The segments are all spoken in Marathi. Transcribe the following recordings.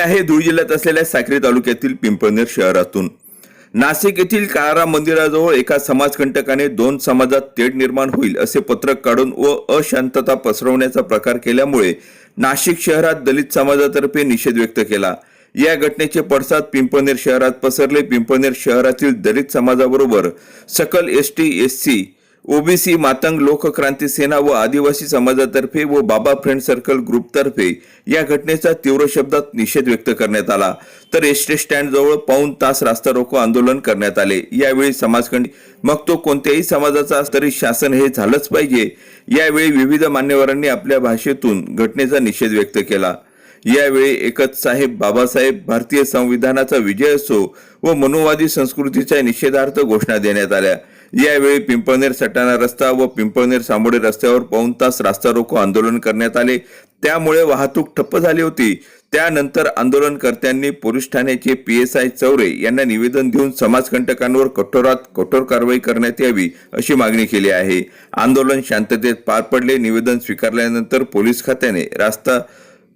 बातम्या आहे. धुळे जिल्ह्यात असलेल्या साक्री तालुक्यातील पिंपळनेर शहरातून. नाशिक येथील काळाराम मंदिराजवळ एका समाजकंटकाने दोन समाजात तेढ निर्माण होईल असे पत्रक काढून व अशांतता पसरवण्याचा प्रकार केल्यामुळे नाशिक शहरात दलित समाजातर्फे निषेध व्यक्त केला. या घटनेचे पडसाद पिंपळनेर शहरात पसरले. पिंपळनेर शहरातील दलित समाजाबरोबर सकल S T S C OBC Matang Lokkranti Sena व आदिवासी समाजातर्फे व बाबा फ्रेंड सर्कल ग्रुपतर्फे या घटनेचा तीव्र शब्दात निषेध व्यक्त करण्यात आला. तर एस टी स्टँड जवळ पाऊन तास रास्ता रोको आंदोलन करण्यात आले. यावेळी समाजखंड मग तो कोणत्याही समाजाचा तरी शासन हे झालंच पाहिजे. यावेळी विविध मान्यवरांनी आपल्या भाषेतून घटनेचा निषेध व्यक्त केला. यावेळी एकच साहेब बाबासाहेब भारतीय संविधानाचा विजय असो व मनुवादी संस्कृतीच्या निषेधार्थ घोषणा देण्यात आल्या. यावेळी पिंपळनेर सटाणा रस्ता व पिंपळनेर सामोडे रस्त्यावर पाऊन तास रास्ता रोको आंदोलन करण्यात आले. त्यामुळे वाहतूक ठप्प झाली होती. त्यानंतर आंदोलनकर्त्यांनी पोलीस ठाण्याचे पी एस आय चौरे यांना निवेदन देऊन समाजकंटकांवर कठोरात कठोर कारवाई करण्यात यावी अशी मागणी केली आहे. आंदोलन शांततेत पार पडले. निवेदन स्वीकारल्यानंतर पोलीस खात्याने रास्ता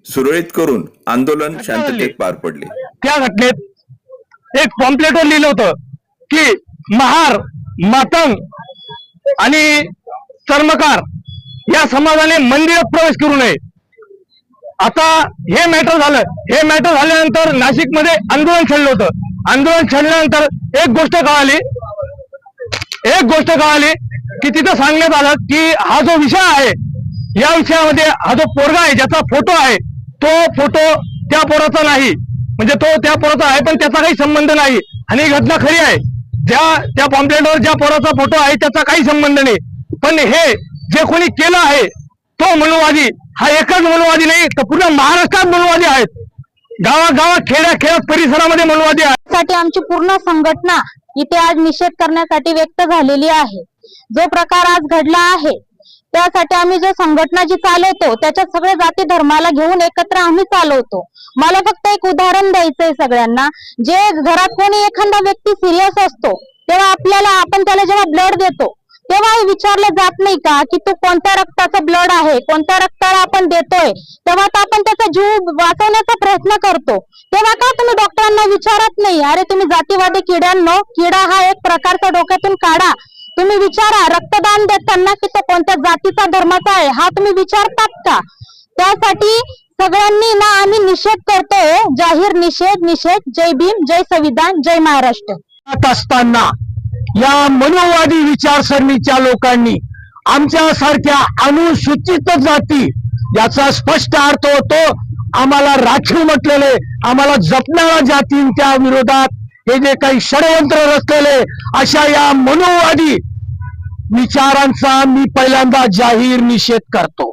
सुरळीत करून आंदोलन शांततेत पार पडले. त्या घटनेत एक पॉम्पलेटवर लिहिलं होतं की महार मातंग आणि चर्मकार या समाजाने मंदिरात प्रवेश करू नये. आता हे मॅटर झालं. हे मॅटर झाल्यानंतर नाशिकमध्ये आंदोलन छडलं होतं. आंदोलन छडल्यानंतर एक गोष्ट कळाली. एक गोष्ट कळाली की तिथं सांगण्यात आलं की हा जो विषय आहे या विषयामध्ये हा जो पोरगा आहे ज्याचा फोटो आहे तो फोटो त्या पोराचा नाही. म्हणजे तो त्या पोराचा आहे पण त्याचा काही संबंध नाही. आणि ही घटना खरी आहे. ज्या त्या पॉम्पलेटवर ज्या पोराचा फोटो आहे त्याचा काही संबंध नाही. पण हे जे कोणी केलं आहे तो मनुवादी हा एकच मनुवादी नाही तर पूर्ण महाराष्ट्रात मनुवादी आहेत. गावागावात खेड्या खेड्यात परिसरामध्ये मनुवादी आहेत. साठी आमची पूर्ण संघटना इथे आज निषेध करण्यासाठी व्यक्त झालेली आहे. जो प्रकार आज घडला आहे त्यासाठी आम्ही जो संघटना जी चालवतो त्याच्यात सगळे जाती धर्माला घेऊन एकत्र आम्ही चालवतो. मला फक्त एक उदाहरण द्यायचंय सगळ्यांना. जे घरात कोणी एखादा व्यक्ती सिरियस असतो तेव्हा आपल्याला आपण त्याला जेव्हा ब्लड देतो तेव्हाही विचारलं जात नाही का की तू कोणत्या रक्ताचं ब्लड आहे कोणत्या रक्ताला आपण देतोय? तेव्हा तर आपण त्याचा जीव वाचवण्याचा प्रयत्न करतो. तेव्हा का तुम्ही डॉक्टरांना विचारत नाही अरे तुम्ही जातीवादी किड्यांनो किडा हा एक प्रकारचा डोक्यातून काढा तुम्ही विचारा रक्तदान देताना की तो कोणत्या जातीचा धर्माचा आहे हा तुम्ही विचारतात का? त्यासाठी सगळ्यांनी ना आम्ही निषेध करतोय हो. जाहीर निषेध निषेध. जय भीम जय संविधान जय महाराष्ट्र. असताना या मनोवादी विचारसरणीच्या लोकांनी आमच्या सारख्या अनुसूचित जाती याचा स्पष्ट अर्थ होतो आम्हाला राखीव म्हटलेले आम्हाला जपणाऱ्या जातींच्या विरोधात हे जे काही षडयंत्र रचलेले अशा या मनोवादी विचारांचा मी पहिल्यांदा जाहीर निषेध करतो.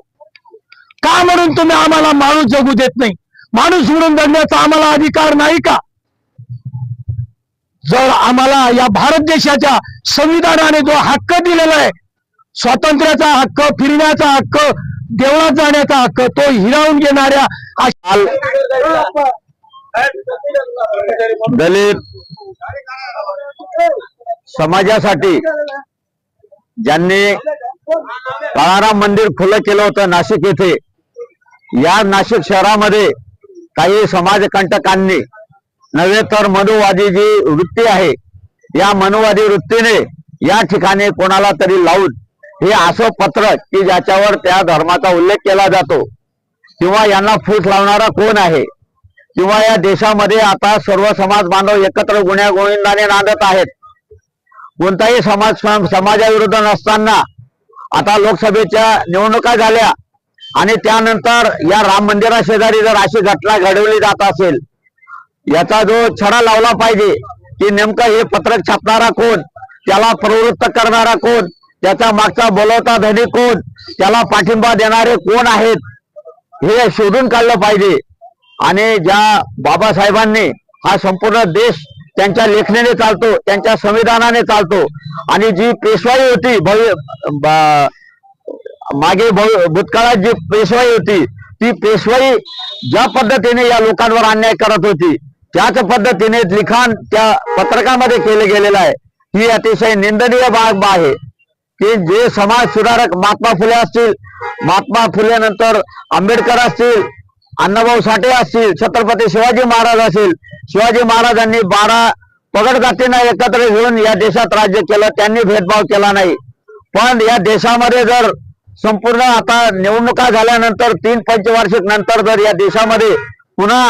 का म्हणून तुम्ही आम्हाला माणूस जगू देत नाही? माणूस म्हणून जगण्याचा आम्हाला अधिकार नाही का? जर आम्हाला या भारत देशाच्या संविधानाने जो हक्क दिलेला आहे स्वातंत्र्याचा हक्क फिरण्याचा हक्क देवळात जाण्याचा हक्क तो हिरावून घेणाऱ्या अशा- दलित समाजासाठी ज्यांनी काळाराम मंदिर खुलं केलं होतं नाशिक येथे. या नाशिक शहरामध्ये काही समाजकंटकांनी नव्हे तर मनुवादी जी वृत्ती आहे. या मनुवादी वृत्तीने या ठिकाणी कोणाला तरी लावून हे असं पत्र की ज्याच्यावर त्या धर्माचा उल्लेख केला जातो किंवा यांना फूस लावणारा कोण आहे? किंवा या देशामध्ये आता सर्व समाज बांधव एकत्र गुण्यागोविंदाने नांदत आहेत. कोणताही समाज समाजाविरुद्ध नसताना आता लोकसभेच्या निवडणुका झाल्या आणि त्यानंतर या राम मंदिरा शेजारी जर अशी घटना घडवली जात असेल याचा जो छडा लावला पाहिजे की नेमकं हे पत्रक छापणारा कोण त्याला प्रवृत्त करणारा कोण त्याचा मागचा बोलवता धनी कोण त्याला पाठिंबा देणारे कोण आहेत हे शोधून काढलं पाहिजे. आणि ज्या बाबासाहेबांनी हा संपूर्ण देश त्यांच्या लेखणीने चालतो त्यांच्या संविधानाने चालतो आणि जी पेशवाई होती भव्य मागे भूतकाळात जी पेशवाई होती ती पेशवाई ज्या पद्धतीने या लोकांवर अन्याय करत होती त्याच पद्धतीने लिखाण त्या पत्रकामध्ये केलं गेलेलं आहे. ही अतिशय निंदनीय बाब आहे की जे समाज सुधारक महात्मा फुले असतील महात्मा फुले नंतर आंबेडकर असतील अण्णाभाऊ साठे असतील छत्रपती शिवाजी महाराज असतील शिवाजी महाराजांनी बारा पगड जातींना एकत्र घेऊन या देशात राज्य केलं त्यांनी भेदभाव केला नाही. पण या देशामध्ये जर संपूर्ण आता निवडणुका झाल्यानंतर तीन पंचवार्षिक नंतर जर या देशामध्ये पुन्हा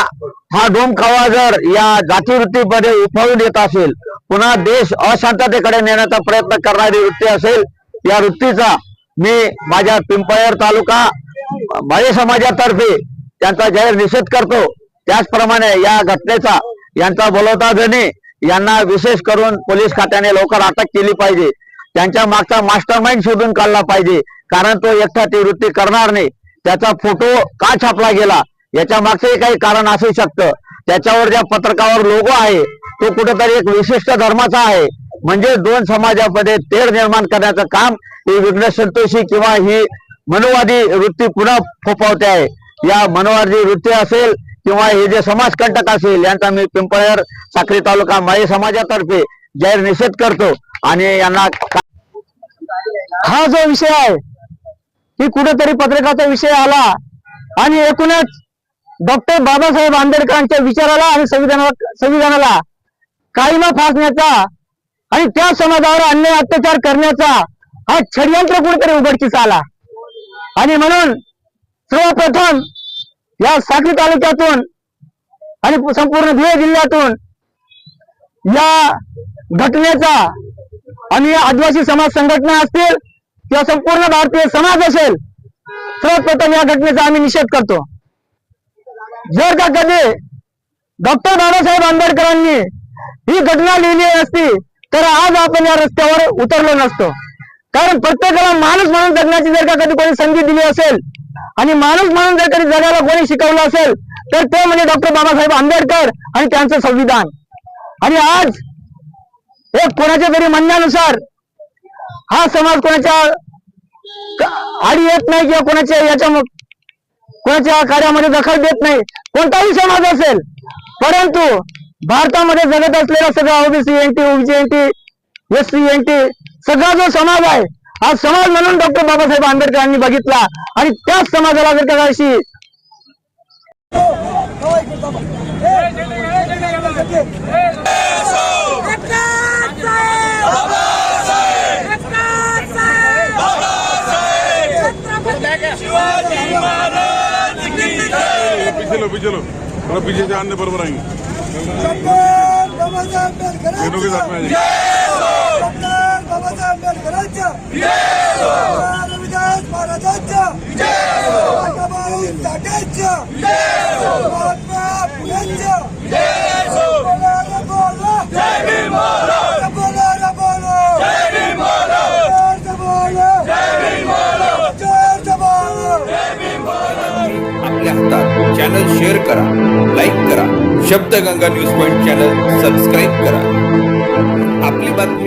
हा डोमखावा जर या जातीवृत्तीमध्ये उफाळून येत असेल पुन्हा देश अशांततेकडे नेण्याचा प्रयत्न करणारी वृत्ती असेल या वृत्तीचा मी माझ्या पिंपळेर तालुका माळी समाजातर्फे त्यांचा जाहीर निषेध करतो. त्याचप्रमाणे या घटनेचा यांचा बोलवता जणी यांना विशेष करून पोलीस खात्याने लवकर अटक केली पाहिजे. त्यांच्या मागचा मास्टर शोधून काढला पाहिजे. कारण तो एकटा ती वृत्ती करणार नाही. त्याचा फोटो का छापला गेला? याच्या मागचंही काही कारण असू शकतं. त्याच्यावर ज्या पत्रकावर लोगो आहे तो कुठेतरी एक विशिष्ट धर्माचा आहे. म्हणजे दोन समाजामध्ये तेढ निर्माण करण्याचं काम ही विघ्न संतोषी किंवा ही मनोवादी वृत्ती पुन्हा फोफावते आहे. या मनोवादी वृत्ती असेल किंवा हे जे समाजकंटक असेल यांचा मी पिंपळेर साखरी तालुका माळी समाजातर्फे जाहीर निषेध करतो आणि यांना हा जो विषय आहे की कुठेतरी पत्रकाचा विषय आला आणि एकूणच डॉक्टर बाबासाहेब आंबेडकरांच्या विचाराला आणि संविधानाला संविधानाला काळीमा फासण्याचा आणि त्या समाजावर अन्याय अत्याचार करण्याचा हा षडयंत्र कुठेतरी उघडकीस आला. आणि म्हणून सर्वप्रथम या साखरी तालुक्यातून आणि संपूर्ण धुळे जिल्ह्यातून या घटनेचा आणि आदिवासी समाज संघटना असतील किंवा संपूर्ण भारतीय समाज असेल सर्वप्रथम या घटनेचा आम्ही निषेध करतो. जर का कधी डॉक्टर बाबासाहेब आंबेडकरांनी ही घटना लिहिली असती तर आज आपण या रस्त्यावर उतरलो नसतो. कारण प्रत्येकाला माणूस म्हणून जगण्याची जर का कधी कोणी संधी दिली असेल आणि माणूस म्हणून जर कधी जगाला कोणी शिकवलं असेल तर ते म्हणजे डॉक्टर बाबासाहेब आंबेडकर आणि त्यांचं संविधान. आणि आज एक कोणाच्या तरी म्हणण्यानुसार हा समाज कोणाच्या आडी येत नाही किंवा कोणाच्या याच्या कोणाच्या कार्यामध्ये दखल देत नाही. कोणताही समाज असेल परंतु भारतामध्ये जगत असलेला सगळा OBC NT OBC NT S C NT सगळा जो समाज आहे हा समाज म्हणून डॉक्टर बाबासाहेब आंबेडकरांनी बघितला. आणि त्याच समाजाला जर का अशी पीछे लो पीछे लो थोड़ा पीछे से आने बरबर आएंगे के साथ में चैनल शेयर करा लाइक करा शब्द Ganga news point channel subscribe करा अपनी बात